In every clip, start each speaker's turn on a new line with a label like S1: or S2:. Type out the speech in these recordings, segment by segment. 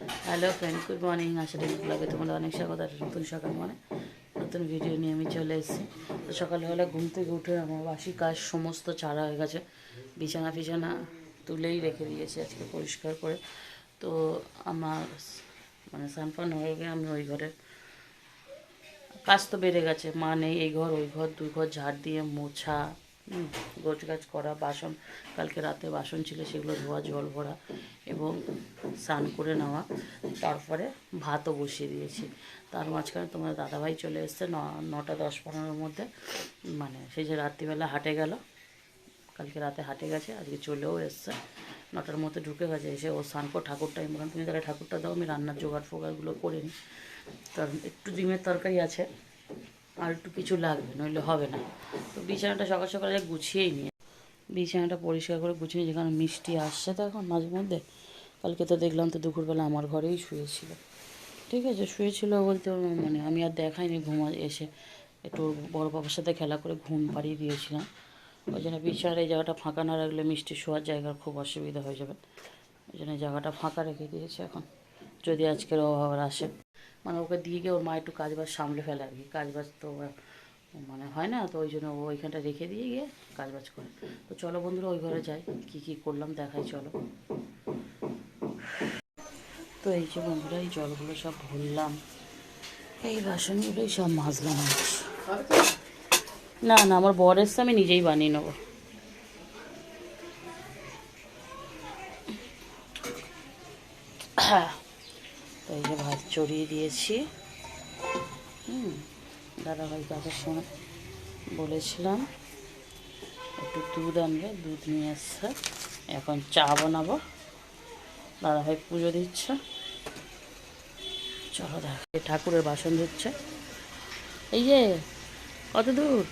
S1: Hello friend good morning আসলে ব্লগে তোমাদের অনেক স্বাগত নতুন সকাল মানে নতুন ভিডিও নিয়ে আমি চলে এসেছি। তো সকালবেলা ঘুম থেকে উঠে আমার বাসি কাজ সমস্ত ছাড়া হয়ে গেছে। বিছানা ফিছানা তুলেই রেখে দিয়েছি আজকে পরিষ্কার করে। তো আমার মানে সানফান হয়ে গিয়ে আমি ওই ঘরে কাজ তো বেড়ে গেছে। মা নেই এই ঘর, ওই ঘর, দুই ঘর ঝাড় দিয়ে মোছা গোছ গাছ করা, বাসন, কালকে রাতে বাসন ছিল সেগুলো ধোয়া, জল ভরা এবং স্নান করে নেওয়া। তারপরে ভাতও বসিয়ে দিয়েছি। তার মাঝখানে তোমার দাদাভাই চলে এসছে নটা দশ পনেরোর মধ্যে। মানে সেই যে রাত্রিবেলা হাটে গেল, কালকে রাতে হাটে গেছে, আজকে চলেও এসছে। নটার মধ্যে ঢুকে গেছে, এসে ও স্নান করে, ঠাকুরটা আমি তুমি তাহলে ঠাকুরটা দাও, আমি রান্নার জোগাড় ফোগাড়গুলো করে নিই। কারণ একটু ডিমের তরকারি আছে। আর একটু কিছু লাগবে, নইলে হবে না। তো বিছানাটা সকাল সকাল গুছিয়েই নিয়ে বিছানাটা পরিষ্কার করে গুছিয়ে যেখানে মিষ্টি আসছে তো এখন মাঝে মধ্যে, কালকে তো দেখলাম তো দুপুরবেলা আমার ঘরেই শুয়েছিল। ঠিক আছে, শুয়েছিল বলতে মানে আমি আর দেখাইনি ঘুমা এসে। একটু বড় বাবার সাথে খেলা করে ঘুম পাড়িয়ে দিয়েছিলাম। ওই জন্য বিছানার এই জায়গাটা ফাঁকা না রাখলে মিষ্টি শোয়ার জায়গার খুব অসুবিধা হয়ে যাবে। ওই জন্য জায়গাটা ফাঁকা রেখে দিয়েছে এখন। যদি আজকের আবার আসে। মানে ওকে দিয়ে গিয়ে ওর মা একটু কাজ বাজ সামলে ফেলে আর কি। কাজ বাজ তো মানে হয় না, তো ওই জন্য ও ওইখানটা রেখে দিয়ে গিয়ে কাজ বাজ করে। তো চলো বন্ধুরা, ওই ঘরে যাই, কী কী করলাম দেখাই, চলো। তো এই যে বন্ধুরা, এই জলগুলো সব ভরলাম। এই বাসনগুলোই সব মাজলাম। না না, আমার বর এসছে, আমি নিজেই বানিয়ে নেব তো এই যে ভাত চড়িয়ে দিয়েছি। হুম দাদাভাই কাকার সময় বলেছিলাম, একটু দুধ আনবে, দুধ নিয়ে আসছে। এখন চা বানাবো। দাদাভাই পুজো দিচ্ছে। চলো দেখ ঠাকুরের বাসন ধুচ্ছে। এই যে, কত দূর?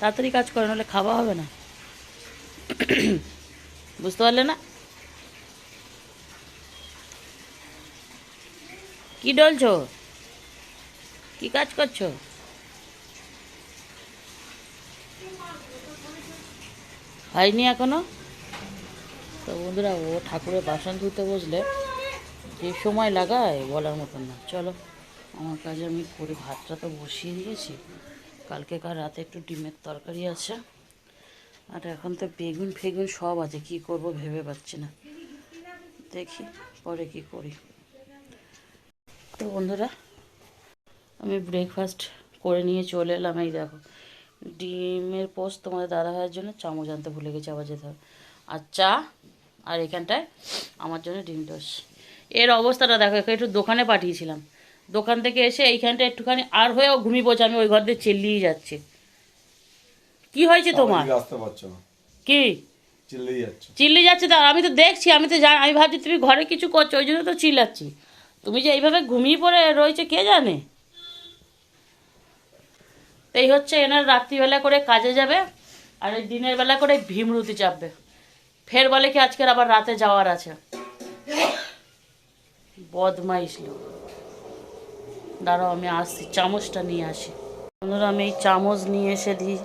S1: তাড়াতাড়ি কাজ করে, নাহলে খাওয়া হবে না। বুঝতে পারলে না? কি ডলছো? কি কাজ করছ? হয়নি এখনও? তো বন্ধুরা, ও ঠাকুরের বাসন ধুতে বসলে যে সময় লাগায়? বলার মতন না। চলো, আমার কাজে আমি করে ভাতটা তো বসিয়ে দিয়েছি। কালকে কার রাতে একটু ডিমের তরকারি আছে। আর এখন তো বেগুন ফেগুন সব আছে। কি করব ভেবে পাচ্ছি না। দেখি পরে কি করি। তো বন্ধুরা আমি ব্রেকফাস্ট করে নিয়ে চলে এলাম। এই দেখো ডিমের পোস্ট তোমাদের দাদা ভাইয়ের জন্য চামচ আনতে ভুলে গেছি আবার যেতে হবে। আর চা আর এখানটায় আমার জন্য ডিম টোস্ট। এর অবস্থাটা দেখো একে একটু দোকানে পাঠিয়েছিলাম। দোকান থেকে এসে এইখানটা একটুখানি আর হয়েও ঘুমিয়ে পড়ছে আমি ওই ঘর দিয়ে চেল্লিয়ে যাচ্ছি। কি হয়েছে তোমার? কি? চিল্লি যাচ্ছে। তা আমি তো দেখছি আমি তো জান আমি ভাবছি তুমি ঘরে কিছু করছ ওই জন্য তো চিল্লাচ্ছি। তুমি যে এইভাবে ঘুমিয়ে পড়ে রয়েছে কে জানে? এই হচ্ছে এনার রাত্রিবেলা করে কাজে যাবে, আর এই দিনের বেলা করে ভীমরুতি চাপবে। ফের বলে কি আজকের আবার রাতে যাওয়ার আছে। বদমাইশ লোক। দাঁড়াও, আমি আসছি, চামচটা নিয়ে আসি। বন্ধুরা, আমি এই চামচ নিয়ে এসে দিই।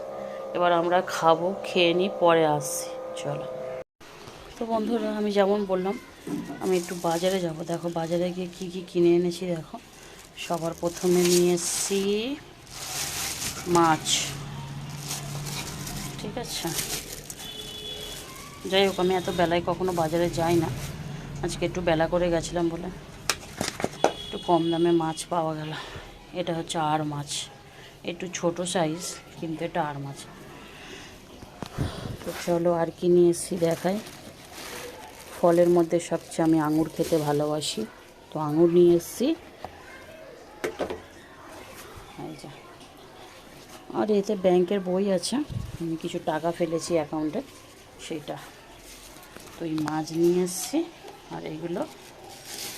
S1: এবার আমরা খাব, খেয়ে নিই, পরে আসছি, চলো। তো বন্ধুরা, আমি যেমন বললাম আমি একটু বাজারে যাব। দেখো বাজারে গিয়ে কী কী কিনে এনেছি দেখো। সবার প্রথমে নিয়ে এসেছি মাছ। ঠিক আছে? যাই হোক, আমি এত বেলায় কখনো বাজারে যাই না। আজকে একটু বেলা করে গেছিলাম বলে একটু কম দামে মাছ পাওয়া গেল। এটা হচ্ছে আর মাছ। একটু ছোট সাইজ কিন্তু এটা আর মাছ। তো চলো আর কি নিয়ে এসেছি দেখাই। ফলের মধ্যে সবচেয়ে আমি আঙুর খেতে ভালোবাসি। তো আঙুর নিয়ে এসেছি। আর এতে ব্যাংকের বই আছে। আমি কিছু টাকা ফেলেছি অ্যাকাউন্টে, সেইটা। তো এই মাছ নিয়ে এসেছি, আর এইগুলো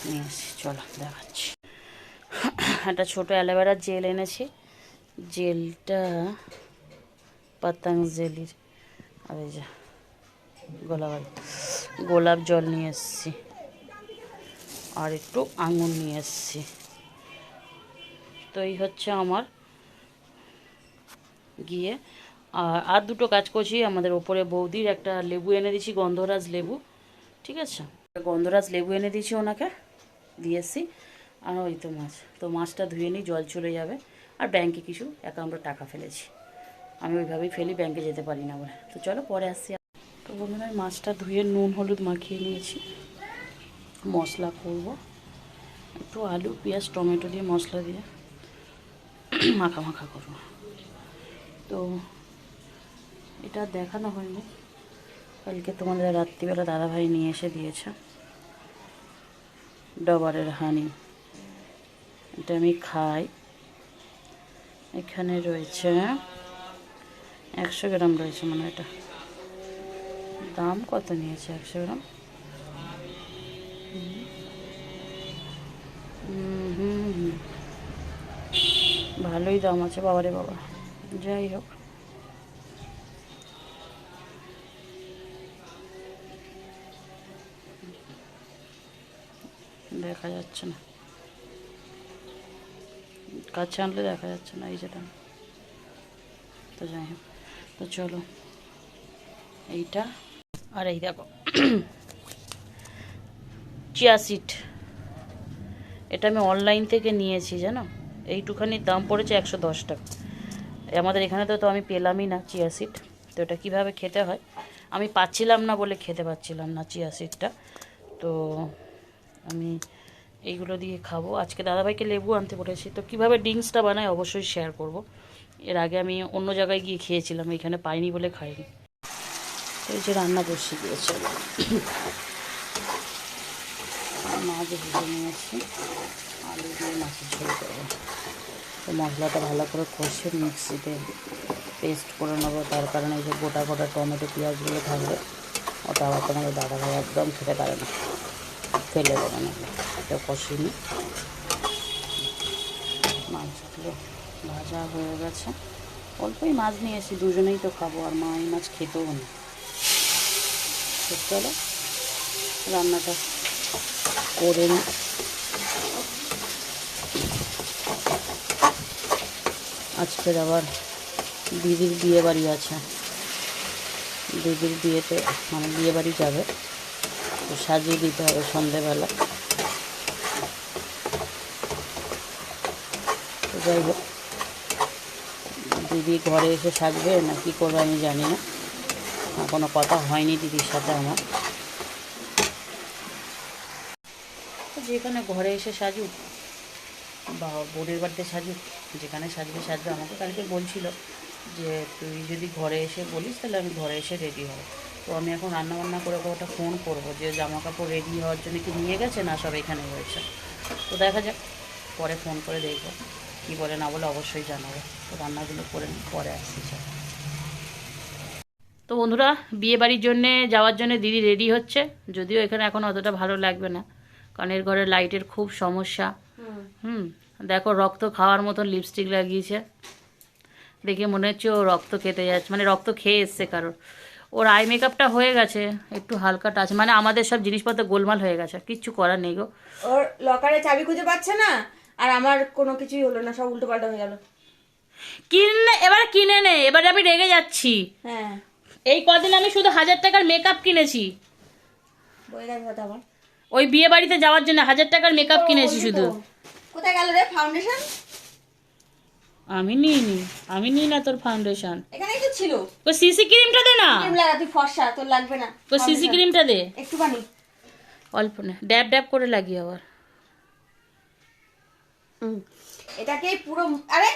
S1: নিয়ে এসেছি। চলো, দেখাচ্ছি। একটা ছোটো অ্যালোভেরার জেল এনেছি। জেলটা পাতাঞ্জলির আর এই যে গোলাপ গোলাপ জল নিয়ে এসেছি। আর একটু আঙুর নিয়ে এসেছি। তো এই হচ্ছে আমার গিয়ে। আর দুটো কাজ করছি আমাদের ওপরে বৌদির একটা লেবু এনে দিয়েছি, গন্ধরাজ লেবু। ঠিক আছে? গন্ধরাজ লেবু এনে দিয়েছি ওনাকে, দিয়ে এসছি। আর ওই তো মাছ। তো মাছটা ধুয়ে নিই, জল চলে যাবে। আর ব্যাংকে কিছু অ্যাকাউন্টে টাকা ফেলেছি। আমি ওইভাবেই ফেলি, ব্যাংকে যেতে পারি না বলে তো চলো পরে আসছি। তো বন্ধুরা আমি মাছটা ধুয়ে নুন, হলুদ মাখিয়ে নিয়েছি। মশলা করব। একটু আলু, পেঁয়াজ, টমেটো দিয়ে মশলা দিয়ে মাখা মাখা করব। তো এটা দেখানো হয়নি। কালকে তোমাদের রাত্রিবেলা দাদাভাই নিয়ে এসে দিয়েছে। ডবারের হানি এটা আমি খাই। এখানে রয়েছে একশো গ্রাম রয়েছে মানে এটা। দাম কত নিয়েছে একশো গ্রাম? ভালোই দাম আছে বাবারে বাবা। যাই হোক। দেখা যাচ্ছে না। কাছে আনলে দেখা যাচ্ছে না, এই যেটা তো যাই হোক, তো চলো। এইটা আর এই দেখো। চিয়া সিট এটা আমি অনলাইন থেকে নিয়েছি, জানো? এইটুখানির দাম পড়েছে একশো দশ টাকা। আমাদের এখানে তো তো আমি পেলামই না চিয়া সিট তো এটা কীভাবে খেতে হয়? আমি পাচ্ছিলাম না বলে খেতে পাচ্ছিলাম না চিয়া সিটটা তো আমি এইগুলো দিয়ে খাব। আজকে দাদাভাইকে লেবু আনতে বলেছি। তো কীভাবে ড্রিঙ্কসটা বানায় অবশ্যই শেয়ার করব। এর আগে আমি অন্য জায়গায় গিয়ে খেয়েছিলাম, এখানে পাইনি বলে খাইনি। এই যে রান্না বসিয়ে দিয়েছে। মাছ ভেজে নিয়েছি আলু দিয়ে মাছের ঝোল করব। তো মশলাটা ভালো করে কষে মিক্সিতে পেস্ট করে নেব, তার কারণে এই যে গোটা গোটা টমেটো, পেঁয়াজগুলো থাকবে। ওটা আবার তোমাদের দাদা ভাই একদম খেতে পারে না। ফেলে দেবে না। এটা কষিয়ে নিই। মাছগুলো ভাজা হয়ে গেছে। অল্পই মাছ নিয়েছি দুজনেই তো খাব, আর মা এই মাছ খেতেও না। তো চলো রান্নাটা করে নিই আজকের আবার দিদির বিয়ে বাড়ি আছে। দিদির বিয়েতে মানে বিয়ে বাড়ি যাবে। তো সাজিয়ে দিতে হবে সন্ধেবেলা। যাই হোক, দিদি ঘরে এসে সাজবে না কী করবে আমি জানি না। কোনো কথা হয়নি দিদির সাথে আমার। যেখানে ঘরে এসে সাজুক বা বোনের বাড়িতে সাজুক যেখানে সাজবে সাজবে আমাকে কালকে বলছিল যে, তুই যদি ঘরে এসে বলিস, তাহলে আমি ঘরে এসে রেডি হব। তো আমি এখন রান্না বান্না করে ওটা ফোন করব যে জামা কাপড় রেডি হওয়ার জন্য কি নিয়ে গেছে না সব এখানে রয়েছে? তো দেখা যাক, পরে ফোন করে দেখব। কী বলে না বলে অবশ্যই জানাব। তো রান্নাগুলো করে, পরে আসছি। তো বন্ধুরা বিয়ে বাড়ির জন্যে যাওয়ার জন্য দিদি রেডি হচ্ছে। যদিও এখানে এখন অতটা ভালো লাগবে না কারণ এর ঘরে লাইটের খুব সমস্যা। হুম। দেখো রক্ত খাওয়ার মতন লিপস্টিক লাগিয়েছে। দেখে মনে হচ্ছে ও রক্ত কেটে যাচ্ছে মানে রক্ত খেয়ে এসছে কারোর। ওর আই মেকআপটা হয়ে গেছে একটু হালকা টাচ মানে আমাদের সব জিনিসপত্র গোলমাল হয়ে গেছে কিচ্ছু করার নেই গো।
S2: ওর লকারে চাবি খুঁজে পাচ্ছে না? আর আমার কোনো কিছুই হলো না সব উল্টো পাল্টা হয়ে গেল।
S1: কিনে এবার কিনে নে এবারে আমি রেগে যাচ্ছি।
S2: হ্যাঁ।
S1: এই কদিন আমি শুধু হাজার টাকার মেকআপ কিনেছি। ওই বিয়ে বাড়িতে যাওয়ার জন্য হাজার টাকার মেকআপ কিনেছি শুধু।
S2: কোথায় গেল রে ফাউন্ডেশন
S1: আমি নিইনি আমি নিই না তোর ফাউন্ডেশন
S2: এখানেই তো ছিল।
S1: ওই সিসি ক্রিমটা দে না।
S2: ক্রিম লাগা তুই ফর্সা তোর লাগবে না।
S1: ওই সিসি ক্রিমটা দে।
S2: একটুখানি।
S1: অল্প না ড্যাব ড্যাব করে লাগি আবার।
S2: এটাকে পুরো আরে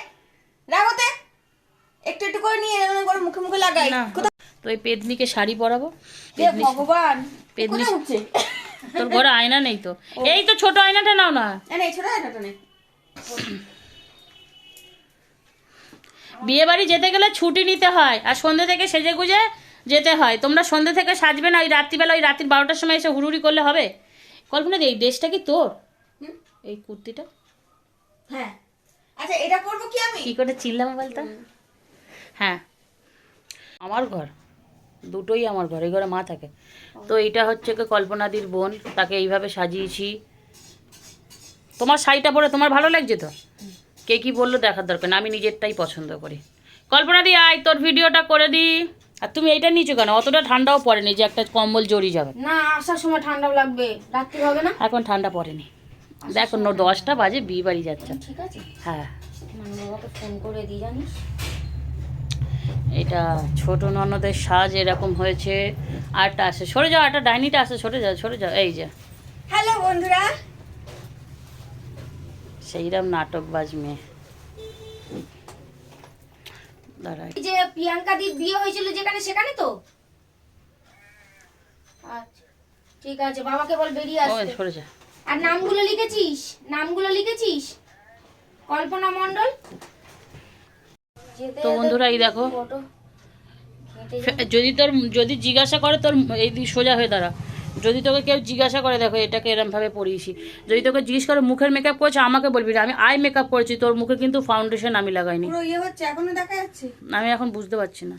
S2: রাগোতে। একটু একটু করে নিয়ে এরকম করে মুখে মুখে লাগাই।
S1: তো এই পেদনিকে শাড়ি পরাবো?
S2: ভগবান
S1: পেদনি- তোর ঘরে আয়না নেই তো? এই তো ছোট আয়নাটা নাও না।
S2: ছোট নেই।
S1: বিয়ে বাড়ি যেতে গেলে ছুটি নিতে হয় আর সন্ধ্যে থেকে সেজে গুজে যেতে হয়। তোমরা সন্ধ্যে থেকে সাজবে না ওই রাত্রিবেলা ওই রাত্রি বারোটার সময় এসে হুড়ুড়ি করলে হবে? কল্পনা দি, এই ড্রেসটা কি তোর? এই কুর্তিটা?
S2: হ্যাঁ। আচ্ছা এটা করব কি আমি?
S1: কি করে চিনলাম বলতো? হ্যাঁ। আমার ঘর। দুটোই আমার ঘরে ঘরে মা থাকে। তো এটা হচ্ছে কি কল্পনাদির বোন তাকে এইভাবে সাজিয়েছি। তোমার শাড়িটা পরে তোমার ভালো লাগছে তো? কে কি বলল দেখার দরকার না আমি নিজেরটাই পছন্দ করি। কল্পনা দি আয় তোর ভিডিওটা করে দি। আর তুমি এইটা নিচু কেন? অতটা ঠান্ডাও পড়েনি যে একটা কম্বল জড়িয়ে যাবে।
S2: না আসার সময় ঠান্ডা লাগবে রাত্রি হবে না?
S1: এখন ঠান্ডা পড়েনি। দেখো দশটা বাজে বিয়ে বাড়ি যাচ্ছে।
S2: ঠিক আছে।
S1: হ্যাঁ।
S2: ফোন করে দিই জানিস?
S1: এটা ছোট ননদের সাজ এরকম হয়েছে। আরটা আসে। সরে যাও আরটা ডাইনিটা আসে। সরে যাও সরে যাও। এই যে।
S2: হ্যালো বন্ধুরা।
S1: সেইরকম নাটকবাজ মেয়ে। দাঁড়াই
S2: এই যে প্রিয়াঙ্কা দির বিয়ে হয়েছিল যেখানে সেখানে তো? আচ্ছা ঠিক আছে বাবাকে বল বেরিয়ে আসতে।
S1: সরে যা।
S2: আর নামগুলো লিখেছিস? নামগুলো লিখেছিস? কল্পনা মণ্ডল?
S1: তো বন্ধুরা এই দেখো। যদি তোর যদি জিজ্ঞাসা করে তোর এই দিক সোজা হয়ে দাঁড়া। যদি তোকে কেউ জিজ্ঞাসা করে দেখো এটাকে এরম ভাবে পরিয়েছি। যদি তোকে জিজ্ঞেস করে মুখের মেকআপ করেছে? আমাকে বলবি আমি আই মেকআপ করেছি তোর মুখে কিন্তু ফাউন্ডেশন আমি লাগাইনি।
S2: ইয়ে
S1: আমি এখন বুঝতে পারছি না।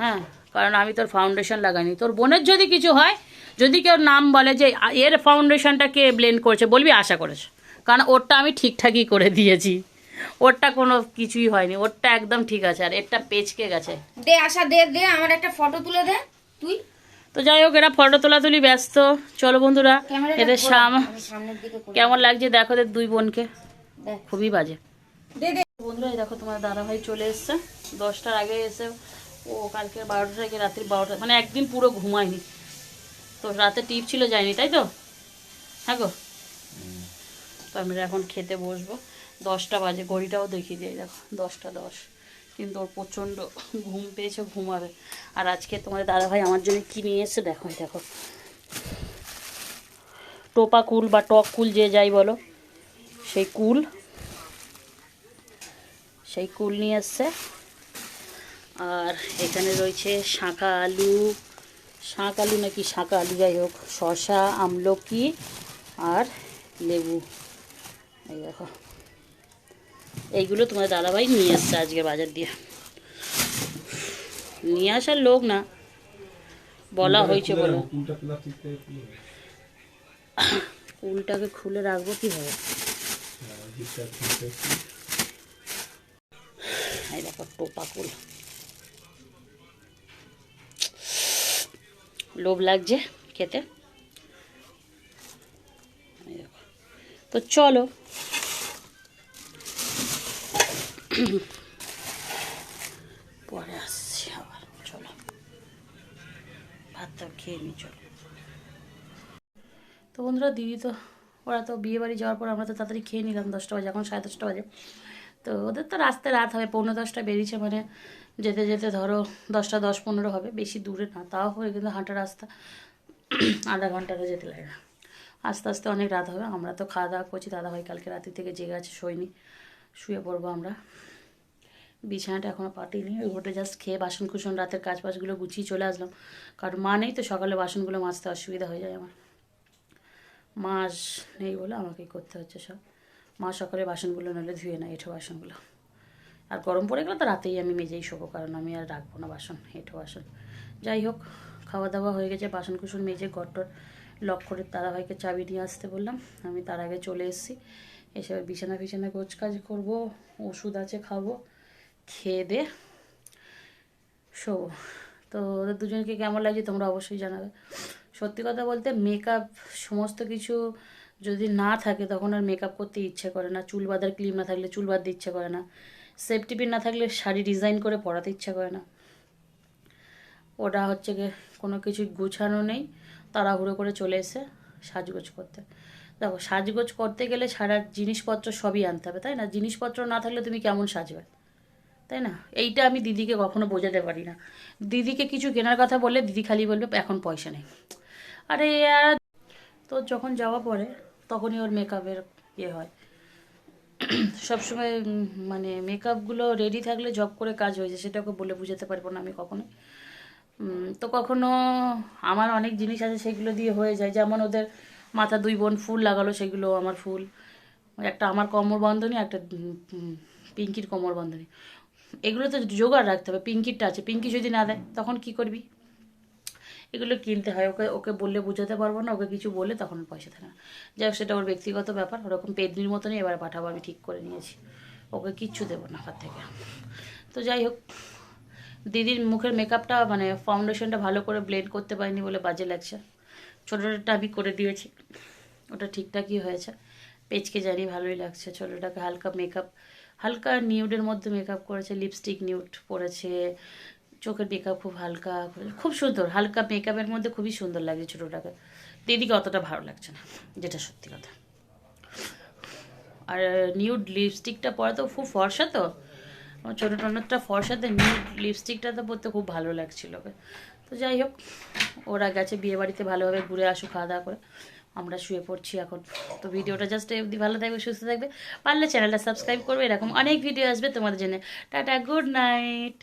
S1: হ্যাঁ কারণ আমি তোর ফাউন্ডেশন লাগাইনি। তোর বোনের যদি কিছু হয় যদি কেউ নাম বলে যে এর ফাউন্ডেশনটা কে ব্লেন্ড করেছে? বলবি আশা করেছে। কারণ ওরটা আমি ঠিকঠাকই করে দিয়েছি। ওরটা কোনো কিছুই হয়নি ওরটা একদম ঠিক আছে আর এরটা পেচকে গেছে।
S2: দে আশা দে দে আমার একটা ফটো তুলে দে তুই।
S1: তো যাই হোক এরা ফটো তোলাতুলি ব্যস্ত। চলো বন্ধুরা এদের। কেমন লাগছে দেখো এদের দুই বোনকে? খুবই বাজে। বন্ধুরা এই দেখো তোমার দাদা ভাই চলে এসছে। দশটার আগে এসে ও কালকে বারোটা থেকে রাত্রি বারোটা মানে একদিন পুরো ঘুমায়নি। তো রাতে টিপ ছিল যায়নি তাই তো? হ্যাঁ গো? তো আমরা এখন খেতে বসবো। দশটা বাজে, ঘড়িটাও দেখিয়ে দিই দেখো, দশটা দশ। কিন্তু ওর প্রচণ্ড ঘুম পেয়েছে, ঘুমাবে। আর আজকে তোমার দাদা ভাই আমার জন্য কী নিয়ে এসছে, দেখো দেখো। টোপা কুল বা টক কুল যে যাই বলো, সেই কুল। সেই কুল নিয়ে এসছে। আর এখানে রয়েছে শাঁখা আলু। শাঁখ আলু নাকি শাঁখা আলু, যাই হোক শশা আমলকি আর লেবু। এই দেখো। এইগুলো তোমার দাদাভাই নিয়ে আসছে আজকে বাজার দিয়ে। নিয়ে আসার লোক না বলা হয়েছে বলো। কুলটাকে খুলে রাখব কীভাবে? এই দেখো টোপা কুল। লোভ লাগছে খেতে। এই তো চলো পরে আসছি আবার, চলো। ভাতটা খেয়ে নি, চলো। তো বন্ধুরা, দিদি তো, ওরা তো বিয়ে বাড়ি যাওয়ার পর আমরা তো তাড়াতাড়ি খেয়ে নিলাম দশটা বাজে, এখন সাড়ে দশটা বাজে। তো ওদের তো রাস্তায় রাত হবে, পৌনে দশটা বেরিয়েছে মানে যেতে যেতে ধরো দশটা দশ পনেরো হবে, বেশি দূরে না, তাও হবে কিন্তু হাঁটা রাস্তা। আধা ঘন্টারও যেতে লাগে না। আস্তে আস্তে অনেক রাত হবে, আমরা তো খাওয়া দাওয়া করছি দাদা ভাই কালকে রাতে থেকে জেগে আছে শুয়ে পড়ব আমরা। বিছানাটা এখনও পাতিনি, ওই ঘটে জাস্ট খেয়ে বাসন কুসন রাতের কাজ বাজগুলো গুছিয়ে চলে আসলাম। কারণ মা নেই তো, সকালে বাসনগুলো মাজতে অসুবিধা হয়ে যায় আমার। মাছ নেই বলে আমাকেই করতে হচ্ছে সব। মা সকালে বাসনগুলো নলে ধুয়ে নেয়, এঁঠো বাসনগুলো। আর গরম পড়ে গেলে তো রাতেই আমি মেজেই শোবো, কারণ আমি আর রাখব না বাসন, এঁঠো বাসন। যাই হোক খাওয়া দাওয়া হয়ে গেছে বাসন কুসন মেজে গট্টর লক করে দাদাভাইকে চাবি নিয়ে আসতে বললাম। আমি তার আগে চলে এসেছি, এসে বিছানা বিছানা গোছ কাজ করব, ওষুধ আছে খাব। খেয়ে দে। শোবো তো ওদের দুজনকে কেমন লাগছে তোমরা অবশ্যই জানাবে। সত্যি কথা বলতে মেকআপ সমস্ত কিছু যদি না থাকে তখন আর মেকআপ করতে ইচ্ছে করে না। চুল বাঁধার ক্লিপ না থাকলে চুল বাঁধতে ইচ্ছে করে না। সেফটি পিন না থাকলে শাড়ি ডিজাইন করে পরাতে ইচ্ছে করে না। ওটা হচ্ছে গিয়ে কোনো কিছু গুছানো নেই। তাড়াহুড়ো করে চলে এসে সাজগোজ করতে। দেখো, সাজগোজ করতে গেলে সারা জিনিসপত্র সবই আনতে হবে, তাই না? জিনিসপত্র না থাকলে তুমি কেমন সাজবে? তাই না? এইটা আমি দিদিকে কখনো বোঝাতে পারি না। দিদিকে কিছু কেনার কথা বললে দিদি খালি বলবে, এখন পয়সা নেই। আরে ইয়ার তো যখন যাওয়া পরে তখনই ওর মেকআপের ইয়ে হয়। সবসময় মানে মেকআপগুলো রেডি থাকলে জব করে কাজ হয়ে যায় সেটা ওকে বলে বুঝাতে পারব না আমি কখনো তো কখনো আমার অনেক জিনিস আছে, সেগুলো দিয়ে হয়ে যায়। যেমন ওদের মাথা দুই বোন ফুল লাগালো, সেগুলো আমার ফুল। একটা আমার কোমর বন্ধনী একটা পিঙ্কির কোমর বন্ধনী এগুলো তো জোগাড় রাখতে হবে, পিঙ্কিরটা আছে, পিঙ্কি যদি না দেয়, তখন কি করবি? এগুলো কিনতে হয়, ওকে ওকে বললে বোঝাতে পারব না, ওকে কিছু বললে তখন পয়সা থাকে না। যাই হোক সেটা ওর ব্যক্তিগত ব্যাপার, ওরকম পেদনির মতনই এবার পাঠাবো, আমি ঠিক করে নিয়েছি। ওকে কিচ্ছু দেবো না হাত থেকে। তো যাই হোক, দিদির মুখের মেকআপটা মানে ফাউন্ডেশনটা ভালো করে ব্লেন্ড করতে পারিনি বলে বাজে লাগছে। ছোটোটা আমি করে দিয়েছি, ওটা ঠিকঠাকই হয়েছে। পেজকে জানি ভালোই লাগছে, ছোটোটাকে হালকা মেকআপ হালকা নিউডের মধ্যে মেকআপ করেছে লিপস্টিক নিউড পরেছে, চোখের মেকআপ খুব হালকা, খুব সুন্দর, হালকা মেকআপের মধ্যে খুবই সুন্দর লাগছে ছোটোটাকে। দিদিকে অতটা ভালো লাগছে না, যেটা সত্যি কথা। আর নিউড লিপস্টিকটা পরা তো খুব ফর্সা তো। আমার ছোটো টনরটা ফর্সাতে নিউড লিপস্টিকটা তো পরতে খুব ভালো লাগছিল তো যাই হোক, ওরা গেছে বিয়েবাড়িতে ভালোভাবে ঘুরে আসুক খাওয়া দাওয়া করে। আমরা শুয়ে পড়ছি এখন। তো ভিডিওটা জাস্ট অবধি ভালো থাকবে, সুস্থ থাকবে। পারলে চ্যানেলটা সাবস্ক্রাইব করবে, এরকম অনেক ভিডিও আসবে তোমাদের জন্য। Tata good night